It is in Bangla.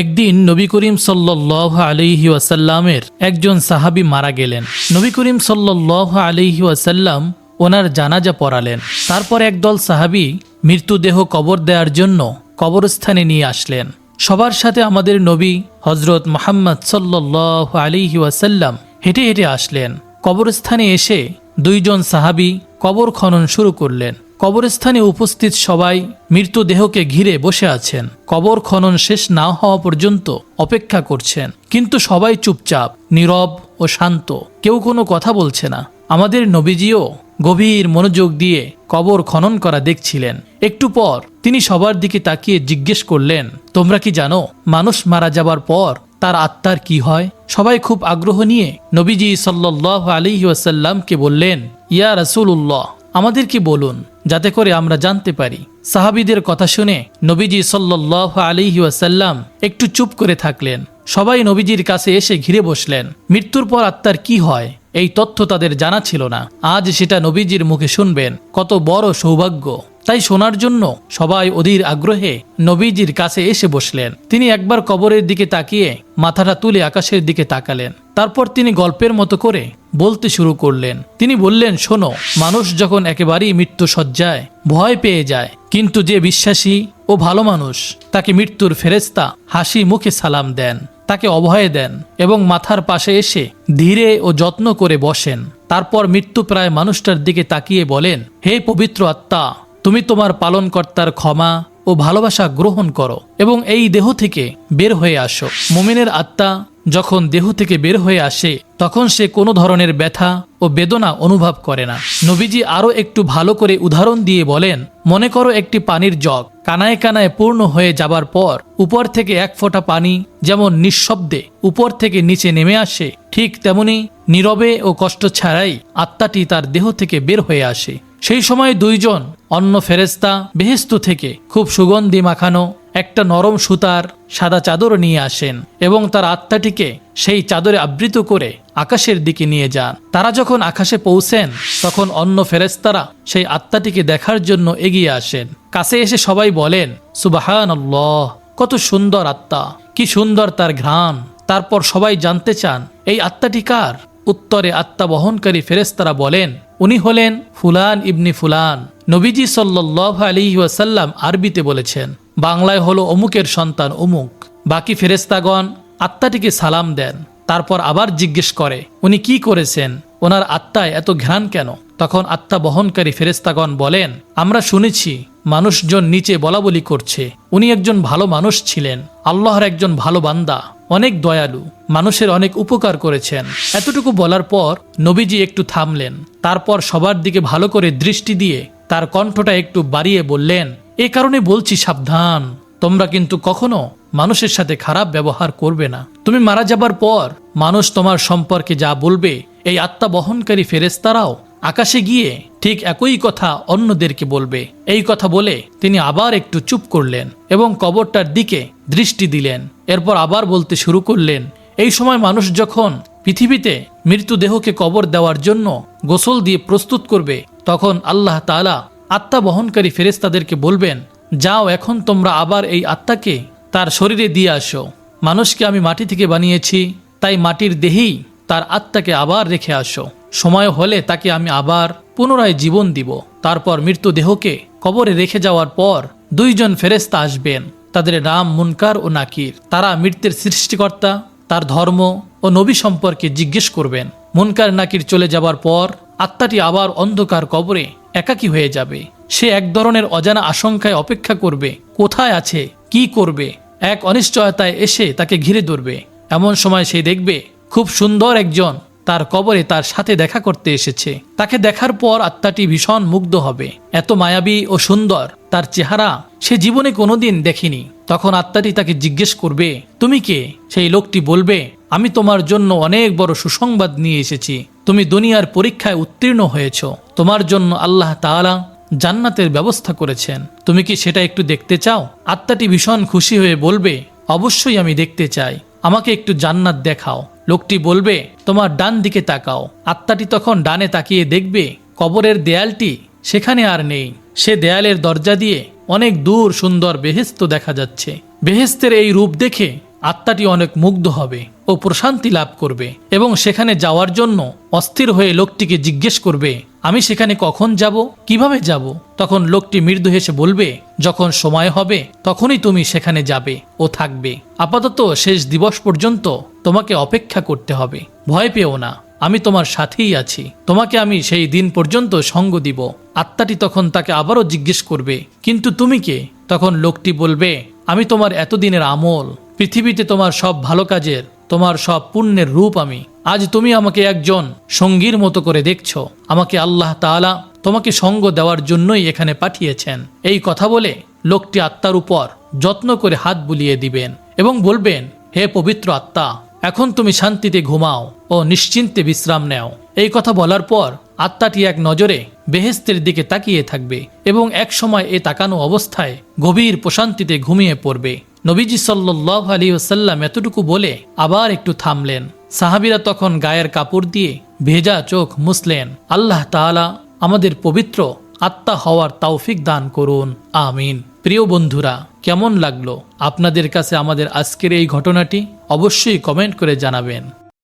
একদিন নবী করিম সাল্লাহ আলিহি ওয়াসাল্লামের একজন সাহাবী মারা গেলেন। নবী করিম সাল্লাহ আলিহি ওয়াসাল্লাম ওনার জানাজা পড়ালেন। তারপর একদল সাহাবী মৃত্যুদেহ কবর দেওয়ার জন্য কবরস্থানে নিয়ে আসলেন। সবার সাথে আমাদের নবী হজরত মোহাম্মদ সাল্লাহ আলিহি ওয়াসাল্লাম হেঁটে হেঁটে আসলেন। কবরস্থানে এসে দুইজন সাহাবী কবর খনন শুরু করলেন। কবরস্থানে উপস্থিত সবাই মৃতদেহকে ঘিরে বসে আছেন। কবর খনন শেষ না হওয়া পর্যন্ত অপেক্ষা করছেন। কিন্তু সবাই চুপচাপ, নীরব ও শান্ত। কেউ কোনো কথা বলছে না। আমাদের নবীজিও গভীর মনোযোগ দিয়ে কবর খনন করা দেখছিলেন। একটু পর তিনি সবার দিকে তাকিয়ে জিজ্ঞেস করলেন, তোমরা কি জানো, মানুষ মারা যাবার পর তার আত্মার কি হয়? সবাই খুব আগ্রহ নিয়ে নবীজি সাল্লাহ আলী ওয়াসাল্লামকে বললেন, ইয়া রাসূলুল্লাহ, আমাদেরকে বলুন যাতে করে আমরা জানতে পারি। সাহাবিদের কথা শুনে নবীজি সাল্লাহ আলিহি ওয়াসাল্লাম একটু চুপ করে থাকলেন। সবাই নবীজির কাছে এসে ঘিরে বসলেন। মৃত্যুর পর আত্মার কি হয়? এই তথ্য তাদের জানা ছিল না। আজ সেটা নবীজির মুখে শুনবেন। কত বড় সৌভাগ্য। তাই শোনার জন্য সবাই অধীর আগ্রহে নবীজির কাছে এসে বসলেন। তিনি একবার কবরের দিকে তাকিয়ে মাথাটা তুলে আকাশের দিকে তাকালেন। তারপর তিনি গল্পের মতো করে বলতে শুরু করলেন। তিনি বললেন, শোনো, মানুষ যখন একেবারেই মৃত্যু সজ্জায় ভয় পেয়ে যায়, কিন্তু যে বিশ্বাসী ও ভালো মানুষ তাকে মৃত্যুর ফেরেস্তা হাসি মুখে সালাম দেন, তাকে অভয় দেন এবং মাথার পাশে এসে ধীরে ও যত্ন করে বসেন। তারপর মৃত্যুপ্রায় মানুষটার দিকে তাকিয়ে বলেন, হে পবিত্র আত্মা, তুমি তোমার পালনকর্তার ক্ষমা ও ভালোবাসা গ্রহণ করো এবং এই দেহ থেকে বের হয়ে আসো। মুমিনের আত্মা যখন দেহ থেকে বের হয়ে আসে, তখন সে কোনো ধরনের ব্যথা ও বেদনা অনুভব করে না। নবীজি আরও একটু ভালো করে উদাহরণ দিয়ে বলেন, মনে করো একটি পানির জগ কানায় কানায় পূর্ণ হয়ে যাবার পর উপর থেকে এক ফোঁটা পানি যেমন নিঃশব্দে উপর থেকে নিচে নেমে আসে, ঠিক তেমনি নীরবে ও কষ্ট ছাড়াই আত্মাটি তার দেহ থেকে বের হয়ে আসে। সেই সময় দুইজন অন্য ফেরেস্তা বেহেস্তু থেকে খুব সুগন্ধি মাখানো একটা নরম সুতার সাদা চাদর নিয়ে আসেন এবং তার আত্মাটিকে সেই চাদরে আবৃত করে আকাশের দিকে নিয়ে যান। তারা যখন আকাশে পৌঁছেন, তখন অন্য ফেরেস্তারা সেই আত্মাটিকে দেখার জন্য এগিয়ে আসেন। কাছে এসে সবাই বলেন সুবাহান কত সুন্দর আত্মা! কি সুন্দর তার ঘ্রাণ! তারপর সবাই জানতে চান, এই আত্মাটি কার? উত্তরে আত্মা বহনকারী ফেরেস্তারা বলেন, উনি হলেন ফুলান ইবনি ফুলান। নবীজি সাল্লাহ আলী ওয়াসাল্লাম আরবিতে বলেছেন, বাংলায় হলো অমুকের সন্তান অমুক। বাকি ফেরেস্তাগণ আত্মাটিকে সালাম দেন। তারপর আবার জিজ্ঞেস করে, উনি কি করেছেন? ওনার আত্মায় এত ঘ্রাণ কেন? তখন আত্মা বহনকারী ফেরেস্তাগণ বলেন, আমরা শুনেছি, মানুষজন নিচে বলাবলি করছে। উনি একজন ভালো মানুষ ছিলেন। আল্লাহর একজন ভালো বান্দা। অনেক দয়ালু, মানুষের অনেক উপকার করেছেন। এতটুকু বলার পর নবীজি একটু থামলেন। তারপর সবার দিকে ভালো করে দৃষ্টি দিয়ে তার কণ্ঠটা একটু বাড়িয়ে বললেন, এ কারণে বলছি সাবধান। তোমরা কিন্তু কখনো মানুষের সাথে খারাপ ব্যবহার করবে না। তুমি মারা যাবার পর মানুষ তোমার সম্পর্কে যা বলবে, এই আত্মা বহনকারী ফেরেস্তারাও আকাশে গিয়ে ঠিক একই কথা অন্যদেরকে বলবে। এই কথা বলে তিনি আবার একটু চুপ করলেন এবং কবরটার দিকে দৃষ্টি দিলেন। এরপর আবার বলতে শুরু করলেন, এই সময় মানুষ যখন পৃথিবীতে মৃত্যুদেহকে কবর দেওয়ার জন্য গোসল দিয়ে প্রস্তুত করবে, তখন আল্লাহ তাআলা আত্মা বহনকারী ফেরেস্তাদেরকে বলবেন, যাও এখন তোমরা আবার এই আত্মাকে তার শরীরে দিয়ে আসো। মানুষকে আমি মাটি থেকে বানিয়েছি, তাই মাটির দেহেই তার আত্মাকে আবার রেখে আসো। সময় হলে তাকে আমি আবার পুনরায় জীবন দিব। তারপর মৃত্যুদেহকে কবরে রেখে যাওয়ার পর দুইজন ফেরেস্তা আসবেন। তাদের নাম মুনকার ও নাকির। তারা মৃত্যুর সৃষ্টিকর্তা, তার ধর্ম ও নবী সম্পর্কে জিজ্ঞেস করবেন। মুনকার নাকির চলে যাবার পর আত্মাটি আবার অন্ধকার কবরে একাকী হয়ে যাবে। সে এক ধরনের অজানা আশঙ্কায় অপেক্ষা করবে, কোথায় আছে, কি করবে? এক অনিশ্চয়তায় এসে তাকে ঘিরে ধরবে। এমন সময় সে দেখবে, খুব সুন্দর একজন তার কবরে তার সাথে দেখা করতে এসেছে। তাকে দেখার পর আত্মাটি ভীষণ মুগ্ধ হবে। এত মায়াবী ও সুন্দর তার চেহারা সে জীবনে কোনোদিন দেখেনি। তখন আত্মাটি তাকে জিজ্ঞেস করবে, তুমি কে? সেই লোকটি বলবে, আমি তোমার জন্য অনেক বড় সুসংবাদ নিয়ে এসেছি। তুমি দুনিয়ার পরীক্ষায় উত্তীর্ণ হয়েছ। তোমার জন্য আল্লাহ তাআলা জান্নাতের ব্যবস্থা করেছেন। তুমি কি সেটা একটু দেখতে চাও? আত্মাটি ভীষণ খুশি হয়ে বলবে, অবশ্যই আমি দেখতে চাই। আমাকে একটু জান্নাত দেখাও। লোকটি বলবে, তোমার ডান দিকে তাকাও। আত্মাটি তখন ডানে তাকিয়ে দেখবে, কবরের দেয়ালটি সেখানে আর নেই। সে দেয়ালের দরজা দিয়ে অনেক দূর সুন্দর বেহেস্ত দেখা যাচ্ছে। বেহেস্তের এই রূপ দেখে আত্মাটি অনেক মুগ্ধ হবে ও প্রশান্তি লাভ করবে এবং সেখানে যাওয়ার জন্য অস্থির হয়ে লোকটিকে জিজ্ঞেস করবে আমি সেখানে কখন যাব? কীভাবে যাব? তখন লোকটি মৃদু হেসে বলবে, যখন সময় হবে, তখনই তুমি সেখানে যাবে ও থাকবে। আপাতত শেষ দিবস পর্যন্ত তোমাকে অপেক্ষা করতে হবে। ভয় পেও না, আমি তোমার সাথেই আছি। তোমাকে আমি সেই দিন পর্যন্ত সঙ্গ দিব। আত্মাটি তখন তাকে আবারও জিজ্ঞেস করবে, কিন্তু তুমি কে? তখন লোকটি বলবে, আমি তোমার এতদিনের আমল পৃথিবীতে তোমার সব ভালো কাজের, তোমার সব পুণ্যের রূপ আমি। আজ তুমি আমাকে একজন সঙ্গীর মতো করে দেখছ। আমাকে আল্লাহ তাআলা তোমাকে সঙ্গ দেওয়ার জন্যই এখানে পাঠিয়েছেন। এই কথা বলে লোকটি আত্মার উপর যত্ন করে হাত বুলিয়ে দিবেন এবং বলবেন, হে পবিত্র আত্মা, এখন তুমি শান্তিতে ঘুমাও ও নিশ্চিন্তে বিশ্রাম নেও। এই কথা বলার পর আত্মাটি এক নজরে বেহেস্তের দিকে তাকিয়ে থাকবে এবং এক সময় এ তাকানো অবস্থায় গভীর প্রশান্তিতে ঘুমিয়ে পড়বে। নবীজি সাল্লাহ আলী ওসাল্লাম এতটুকু বলে আবার একটু থামলেন। সাহাবিরা তখন গায়ের কাপড় দিয়ে ভেজা চোখ মুসলেন আল্লাহ তাআলা আমাদের পবিত্র আত্মা হওয়ার তৌফিক দান করুন। আমিন। প্রিয় বন্ধুরা, কেমন লাগল? আপনাদের কাছে আমাদের আজকের এই ঘটনাটি? অবশ্যই কমেন্ট করে জানাবেন।